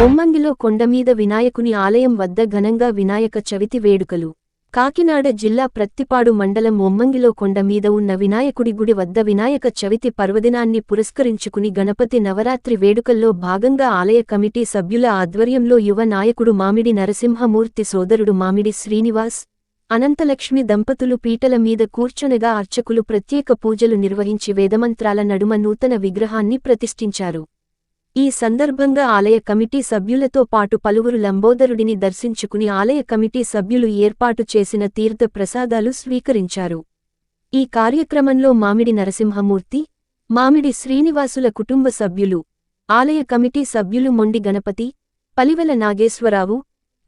బొమ్మంగిలో కొండమీద వినాయకుని ఆలయం వద్ద ఘనంగా వినాయక చవితి వేడుకలు. కాకినాడ జిల్లా ప్రత్తిపాడు మండలం ఒమ్మంగిలో కొండమీద ఉన్న వినాయకుడి గుడి వద్ద వినాయక చవితి పర్వదినాన్ని పురస్కరించుకుని గణపతి నవరాత్రి వేడుకల్లో భాగంగా ఆలయ కమిటీ సభ్యుల ఆధ్వర్యంలో యువ నాయకుడు మామిడి నరసింహమూర్తి సోదరుడు మామిడి శ్రీనివాస్ అనంతలక్ష్మి దంపతులు పీటల మీద కూర్చొనగా అర్చకులు ప్రత్యేక పూజలు నిర్వహించి వేదమంత్రాల నడుమ నూతన విగ్రహాన్ని ప్రతిష్ఠించారు. ఈ సందర్భంగా ఆలయ కమిటీ సభ్యులతో పాటు పలువురు లంబోదరుడిని దర్శించుకుని ఆలయ కమిటీ సభ్యులు ఏర్పాటు చేసిన తీర్థ ప్రసాదాలు స్వీకరించారు. ఈ కార్యక్రమంలో మామిడి నరసింహమూర్తి మామిడి శ్రీనివాసుల కుటుంబ సభ్యులు ఆలయ కమిటీ సభ్యులు మొండి గణపతి పలివెల నాగేశ్వరరావు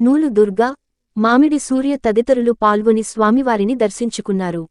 నూలు దుర్గా మామిడి సూర్య తదితరులు పాల్గొని స్వామివారిని దర్శించుకున్నారు.